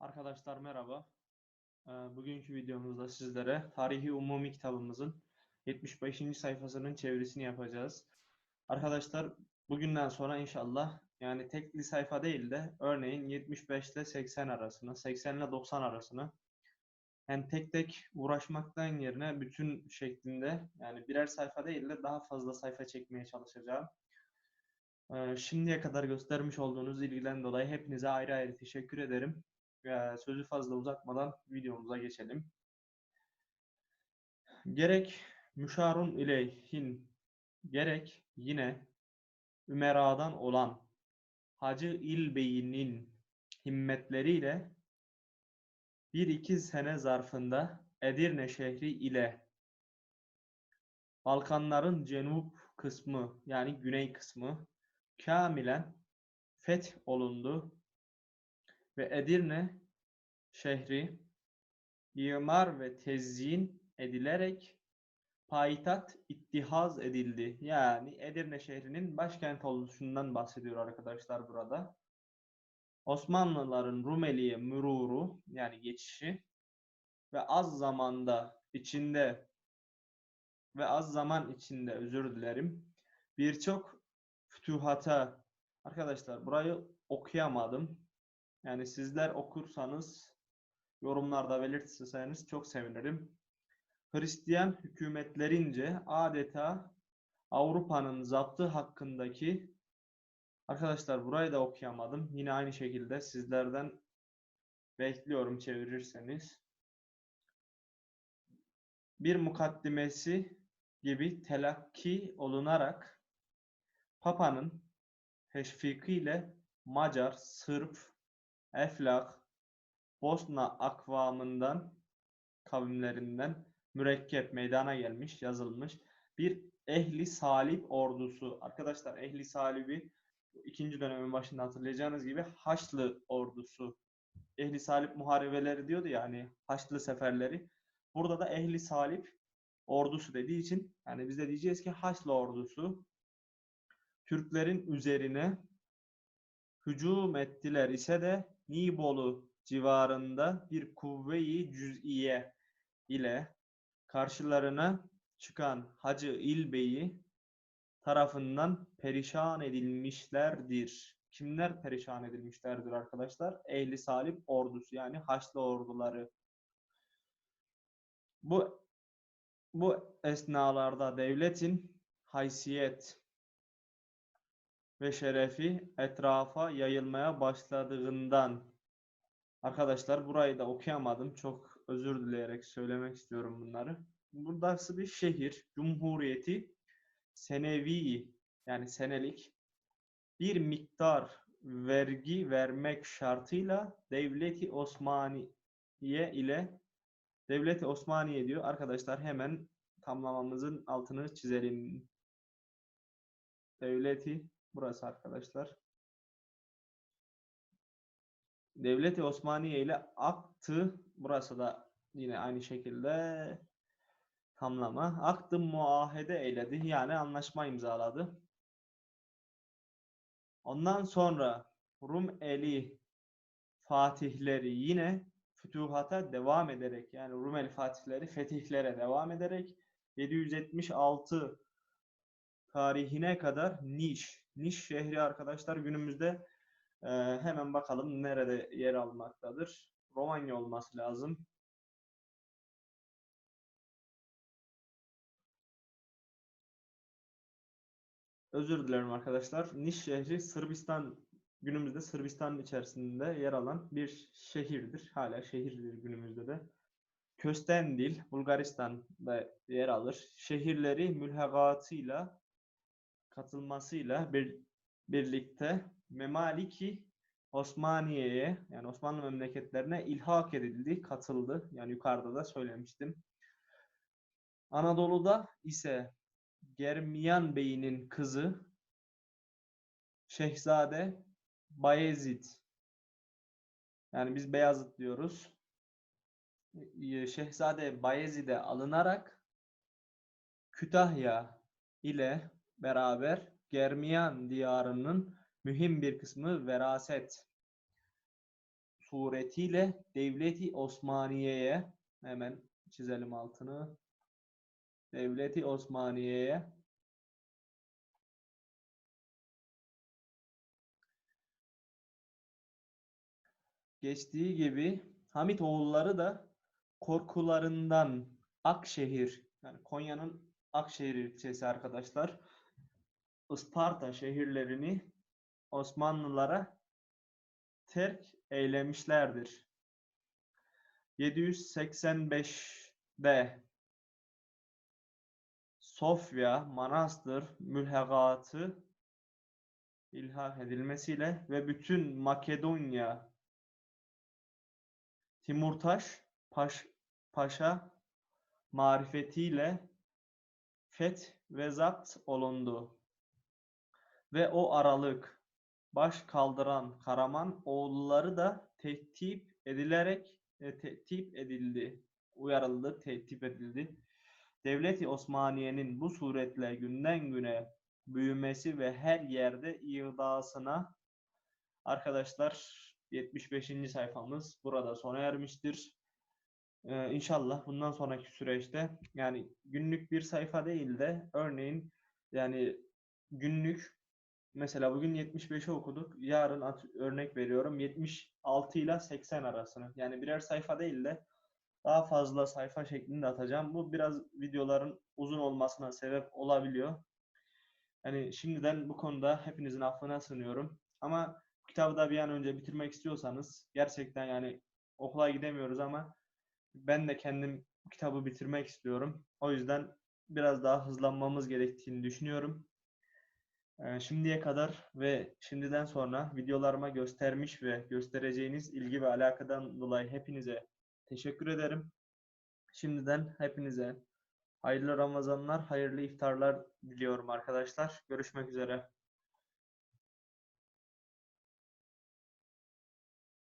Arkadaşlar merhaba. Ee, Bugünkü videomuzda sizlere Tarihi Umumi kitabımızın 75. sayfasının çevirisini yapacağız. Arkadaşlar bugünden sonra inşallah yani tekli sayfa değil de örneğin 75 ile 80 arasını, 80 ile 90 arasını yani tek tek uğraşmaktan yerine bütün şeklinde yani birer sayfa değil de daha fazla sayfa çekmeye çalışacağım. Ee, Şimdiye kadar göstermiş olduğunuz ilgiden dolayı hepinize ayrı ayrı teşekkür ederim. Ee, Sözü fazla uzatmadan videomuza geçelim. Gerek müşarun ileyhin, gerek yine Ümera'dan olan Hacı İlbey'inin himmetleriyle bir iki sene zarfında Edirne şehri ile Balkanların cenub kısmı yani güney kısmı kamilen feth olundu ve Edirne şehri imar ve tezyin edilerek payitaht ittihaz edildi. Yani Edirne şehrinin başkent oluşundan bahsediyor arkadaşlar burada. Osmanlıların Rumeli'ye müruru yani geçişi ve az zamanda içinde ve az zaman içinde özür dilerim birçok fütühata arkadaşlar burayı okuyamadım. Yani sizler okursanız yorumlarda belirtirseniz çok sevinirim. Hristiyan hükümetlerince adeta Avrupa'nın zaptı hakkındaki arkadaşlar burayı da okuyamadım. Yine aynı şekilde sizlerden bekliyorum çevirirseniz. Bir mukaddimesi gibi telakki olunarak Papa'nın teşvikiyle Macar, Sırp, Eflak, Bosna akvamından kavimlerinden mürekkep meydana gelmiş, yazılmış bir ehli salip ordusu. Arkadaşlar ehli salibi ikinci dönemin başında hatırlayacağınız gibi Haçlı ordusu. Ehli salip muharebeleri diyordu ya hani Haçlı seferleri. Burada da ehli salip ordusu dediği için yani biz de diyeceğiz ki Haçlı ordusu Türklerin üzerine hücum ettiler ise de Nibolu civarında bir kuvve-i cüz'iye ile karşılarına çıkan Hacı İlbey'i tarafından perişan edilmişlerdir. Kimler perişan edilmişlerdir arkadaşlar? Ehli Salip ordusu yani Haçlı orduları. Bu bu esnalarda devletin haysiyet ve şerefi etrafa yayılmaya başladığından arkadaşlar burayı da okuyamadım. Çok özür dileyerek söylemek istiyorum bunları. Burası bir şehir, cumhuriyeti senevi yani senelik bir miktar vergi vermek şartıyla Devleti Osmaniye ile Devleti Osmaniye diyor. Arkadaşlar hemen tamamamızın altını çizelim. Devleti burası arkadaşlar. Devleti Osmaniye ile aktı burası da yine aynı şekilde tamlama. Aktı muahede eyledi yani anlaşma imzaladı. Ondan sonra Rum eli fatihleri yine fütuhata devam ederek yani Rumeli fatihleri fetihlere devam ederek 776 tarihine kadar Niş. Niş şehri arkadaşlar günümüzde e, hemen bakalım nerede yer almaktadır. Romanya olması lazım. Özür dilerim arkadaşlar. Niş şehri Sırbistan günümüzde Sırbistan'ın içerisinde yer alan bir şehirdir. Hala şehirdir günümüzde de. Köstendil Bulgaristan'da yer alır. Şehirleri mülhegatıyla katılmasıyla bir, birlikte Memaliki Osmaniye'ye yani Osmanlı memleketlerine ilhak edildi, katıldı. Yani yukarıda da söylemiştim. Anadolu'da ise Germiyan Bey'in kızı Şehzade Bayezid yani biz Beyazıt diyoruz. Şehzade Bayezid'e alınarak Kütahya ile beraber Germiyan diyarının mühim bir kısmı veraset suretiyle Devleti Osmaniye'ye hemen çizelim altını. Devleti Osmaniye'ye geçtiği gibi Hamitoğulları da korkularından Akşehir yani Konya'nın Akşehir ilçesi arkadaşlar Isparta şehirlerini Osmanlılara terk eylemişlerdir. 785'de Sofya, Manastır, mülhegatı ilhak edilmesiyle ve bütün Makedonya Timurtaş Paş, Paşa marifetiyle feth ve zapt olundu. Ve o aralık baş kaldıran Karaman oğulları da tehtip edilerek e, tehtip edildi. Uyarıldı, tehtip edildi. Devleti Osmaniye'nin bu suretle günden güne büyümesi ve her yerde iğdasına arkadaşlar 75. sayfamız burada sona ermiştir. Ee, inşallah bundan sonraki süreçte yani günlük bir sayfa değil de örneğin yani günlük mesela bugün 75'i okuduk. Yarın at- örnek veriyorum 76 ile 80 arasını. Yani birer sayfa değil de daha fazla sayfa şeklinde atacağım. Bu biraz videoların uzun olmasına sebep olabiliyor. Yani şimdiden bu konuda hepinizin affına sığınıyorum. Ama kitabı da bir an önce bitirmek istiyorsanız gerçekten yani okula gidemiyoruz ama ben de kendim kitabı bitirmek istiyorum. O yüzden biraz daha hızlanmamız gerektiğini düşünüyorum. Ee, şimdiye kadar ve şimdiden sonra videolarıma göstermiş ve göstereceğiniz ilgi ve alakadan dolayı hepinize teşekkür ederim. Şimdiden hepinize hayırlı Ramazanlar, hayırlı iftarlar diliyorum arkadaşlar. Görüşmek üzere.